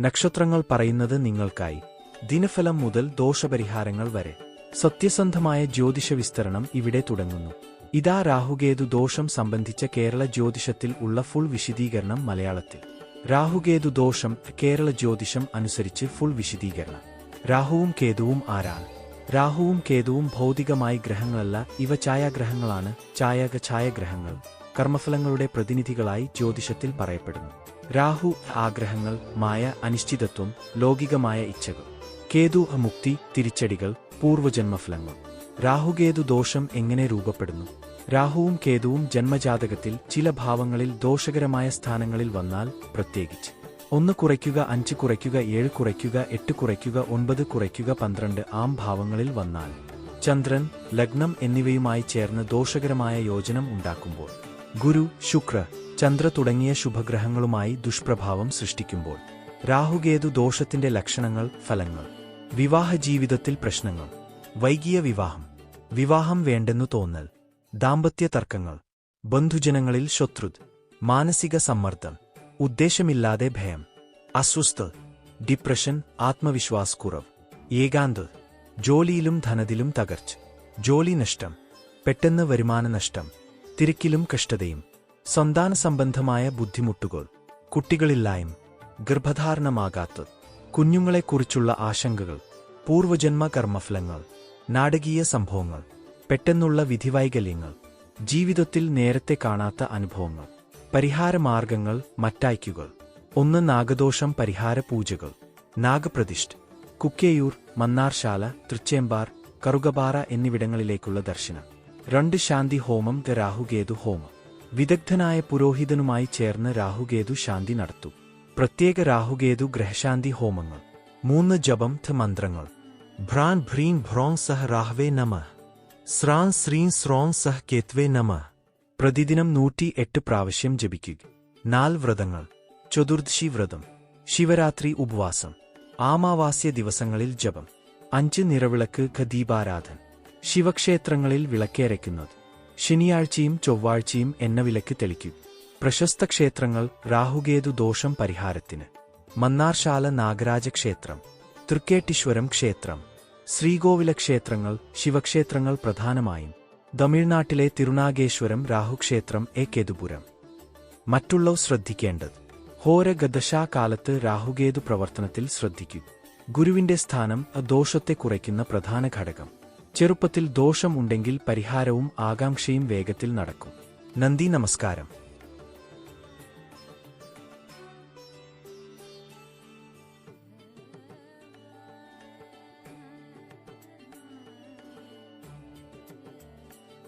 നക്ഷത്രങ്ങൾ പറയുന്നത് നിങ്ങൾക്കായി. ദിനഫലം മുതൽ ദോഷപരിഹാരങ്ങൾ വരെ. സത്യസന്ധമായ ജ്യോതിഷ വിസ്തരണം ഇവിടെ തുടങ്ങുന്നു. ഇതാ രാഹുകേതു ദോഷം സംബന്ധിച്ച കേരള ജ്യോതിഷത്തിൽ ഉള്ള ഫുൾ വിശദീകരണം മലയാളത്തിൽ. രാഹുകേതു ദോഷം കേരള ജ്യോതിഷം അനുസരിച്ച് ഫുൾ വിശദീകരണം. രാഹുവും കേതുവും ആരാണ്? രാഹുവും കേതുവും ഭൗതികമായി ഗ്രഹങ്ങളല്ല ഇവ ഛായാഗ്രഹങ്ങളാണ് ഛായക ഛായഗ്രഹങ്ങൾ. കർമ്മഫലങ്ങളുടെ പ്രതിനിധികളായി ജ്യോതിഷത്തിൽ പറയപ്പെടുന്നു. രാഹു ആഗ്രഹങ്ങൾ മായ അനിശ്ചിതത്വം ലൗകികമായ ഇച്ഛകൾ. കേതു മുക്തി തിരിച്ചടികൾ പൂർവജന്മഫലങ്ങൾ രാഹുകേതു ദോഷം എങ്ങനെ രൂപപ്പെടുന്നു? രാഹുവും കേതുവും ജന്മജാതകത്തിൽ ചില ഭാവങ്ങളിൽ ദോഷകരമായ സ്ഥാനങ്ങളിൽ വന്നാൽ പ്രത്യേകിച്ച്. ഒന്ന് കുറയ്ക്കുക അഞ്ച് കുറയ്ക്കുക ഏഴ് കുറയ്ക്കുക എട്ട് കുറയ്ക്കുക ഒൻപത് കുറയ്ക്കുക പന്ത്രണ്ട് ആം ഭാവങ്ങളിൽ വന്നാൽ ചന്ദ്രൻ ലഗ്നം എന്നിവയുമായി ചേർന്ന് ദോഷകരമായ യോജനം ഉണ്ടാക്കുമ്പോൾ ഗുരു ശുക്ര ചന്ദ്ര തുടങ്ങിയ ശുഭഗ്രഹങ്ങളുമായി ദുഷ്പ്രഭാവം സൃഷ്ടിക്കുമ്പോൾ രാഹുകേതു ദോഷത്തിന്റെ ലക്ഷണങ്ങൾ ഫലങ്ങൾ വിവാഹ ജീവിതത്തിൽ പ്രശ്നങ്ങൾ വൈകിയ വിവാഹം വിവാഹം വേണ്ടെന്നു തോന്നൽ ദാമ്പത്യ തർക്കങ്ങൾ ബന്ധുജനങ്ങളിൽ ശത്രുത് മാനസിക സമ്മർദ്ദം ഉദ്ദേശമില്ലാതെ ഭയം അസ്വസ്ഥ ഡിപ്രഷൻ ആത്മവിശ്വാസക്കുറവ് ഏകാന്ത് ജോലിയിലും ധനത്തിലും തകർച്ച ജോലി നഷ്ടം പെട്ടെന്ന് വരുമാന നഷ്ടം തിരക്കിലും കഷ്ടതയും സന്താന സംബന്ധമായ ബുദ്ധിമുട്ടുകൾ കുട്ടികളില്ലായ്മ ഗർഭധാരണമാകാത്തത് കുഞ്ഞുങ്ങളെക്കുറിച്ചുള്ള ആശങ്കകൾ പൂർവജന്മ കർമ്മഫലങ്ങൾ നാടകീയ സംഭവങ്ങൾ പെട്ടെന്നുള്ള വിധിവൈകല്യങ്ങൾ ജീവിതത്തിൽ നേരത്തെ കാണാത്ത അനുഭവങ്ങൾ. പരിഹാരമാർഗങ്ങൾ മറ്റായ്ക്കുകൾ. ഒന്ന് നാഗദോഷം പരിഹാര പൂജകൾ നാഗപ്രതിഷ്ഠ. കുക്കേയൂർ മന്നാർശാല തൃച്ചേമ്പാർ കറുകപാറ എന്നിവിടങ്ങളിലേക്കുള്ള ദർശനം. രണ്ട് ശാന്തി ഹോമം ദ രാഹുകേതു ഹോമം. വിദഗ്ധനായ പുരോഹിതനുമായി ചേർന്ന് രാഹുകേതു ശാന്തി നടത്തും. പ്രത്യേക രാഹുകേതു ഗ്രഹശാന്തി ഹോമങ്ങൾ. മൂന്ന് ജപം ഥ മന്ത്രങ്ങൾ. ഭ്രാൻ ഭ്രീം ഭ്രോങ് സഹ രാഹ്വേ നമ. സ്രാൻ ശ്രീം സ്രോങ് സഹ കേത്വേ നമ. പ്രതിദിനം നൂറ്റി എട്ട് പ്രാവശ്യം ജപിക്കുക. നാൽ വ്രതങ്ങൾ. ചതുർദശി വ്രതം. ശിവരാത്രി ഉപവാസം. ആമാവാസ്യ ദിവസങ്ങളിൽ ജപം. അഞ്ച് നിറവിളക്ക് ഖദീപാരാധൻ ശിവക്ഷേത്രങ്ങളിൽ വിളക്കേരയ്ക്കുന്നത്. ശനിയാഴ്ചയും ചൊവ്വാഴ്ചയും എണ്ണ വിലക്ക് തെളിക്കും. പ്രശസ്ത ക്ഷേത്രങ്ങൾ രാഹുകേതു ദോഷം പരിഹാരത്തിന്. മന്നാർശാല നാഗരാജ ക്ഷേത്രം. തൃക്കേട്ടീശ്വരം ക്ഷേത്രം. ശ്രീകോവില ക്ഷേത്രങ്ങൾ ശിവക്ഷേത്രങ്ങൾ പ്രധാനമായും. തമിഴ്നാട്ടിലെ തിരുനാഗേശ്വരം രാഹുക്ഷേത്രം എ കേതുപുരം. മറ്റുള്ളവ ശ്രദ്ധിക്കേണ്ടത് ഹോരഗദശാകാലത്ത് രാഹുകേതു പ്രവർത്തനത്തിൽ ശ്രദ്ധിക്കൂ. ഗുരുവിന്റെ സ്ഥാനം ദോഷത്തെ കുറയ്ക്കുന്ന പ്രധാന ഘടകം. ചെറുപ്പത്തിൽ ദോഷം ഉണ്ടെങ്കിൽ പരിഹാരവും ആകാംക്ഷയും വേഗത്തിൽ നടക്കും. നന്ദി നമസ്കാരം.